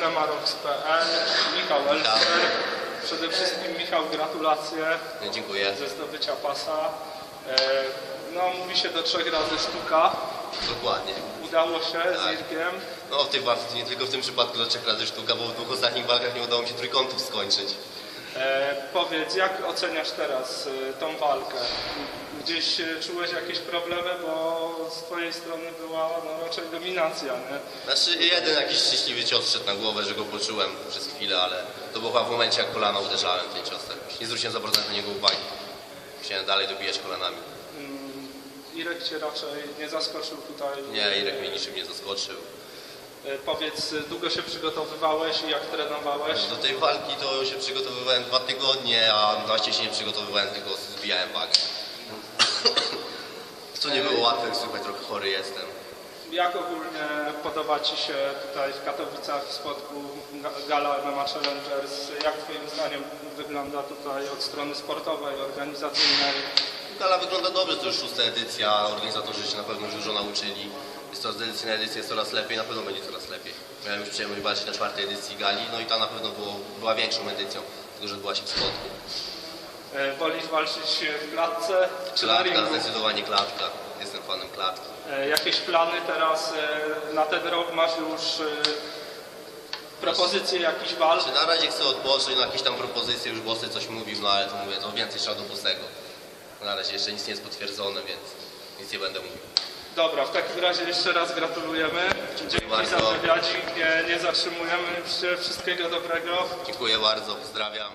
MMRox.pl, Michał Elster. Przede wszystkim Michał, gratulacje Dziękuję. ze zdobycia pasa. E, No, mówi się do trzech razy sztuka. Dokładnie. Udało się z Tak. Irkiem. No w tej walce, nie tylko w tym przypadku do trzech razy sztuka, bo w dwóch ostatnich walkach nie udało mi się trójkątów skończyć. E, powiedz, jak oceniasz teraz e, tą walkę? Gdzieś e, czułeś jakieś problemy, bo z twojej strony była no, raczej dominacja, nie? Znaczy jeden jakiś szczęśliwy cios szedł na głowę, że go poczułem przez chwilę, ale to było chyba w momencie jak kolana uderzałem ten cios. Tak. Nie zwróciłem za bardzo na niego uwagi. Chciałem dalej dobijać kolanami. Mm, Irek cię raczej nie zaskoczył tutaj. Nie, Irek mnie niczym nie zaskoczył. E, Powiedz, e, długo się przygotowywałeś i jak trenowałeś? Do tej walki to się przygotowywałem dwa tygodnie, a właściwie się nie przygotowywałem, tylko zbijałem wagę. Co nie było łatwe, jak słuchaj, trochę chory jestem. Jak ogólnie podoba Ci się tutaj w Katowicach w spotku ga- Gala MMA Challengers? Jak Twoim zdaniem wygląda tutaj od strony sportowej, organizacyjnej? Gala wygląda dobrze, to już szósta edycja, organizatorzy się na pewno już dużo nauczyli. Jest coraz edycja na edycję jest coraz lepiej, na pewno będzie coraz lepiej. Miałem już przyjemność walczyć na czwartej edycji gali, no i ta na pewno było, była większą edycją, tylko że była się w spotku. E, Wolisz walczyć w klatce czy na Klatka, ringu? zdecydowanie klatka. Jestem fanem klatki. E, Jakieś plany teraz e, na ten rok? Masz już propozycje jakichś walk? Czy na razie chcę odpocząć, no jakieś tam propozycje, już Bosy coś mówił, no ale to mówię, to więcej trzeba do Bosego. Na razie jeszcze nic nie jest potwierdzone, więc nic nie będę mówił. Dobra, w takim razie jeszcze raz gratulujemy. Dzięki za bardzo. wywiadzik. Nie, nie zatrzymujemy się. Wszystkiego dobrego. Dziękuję bardzo, pozdrawiam.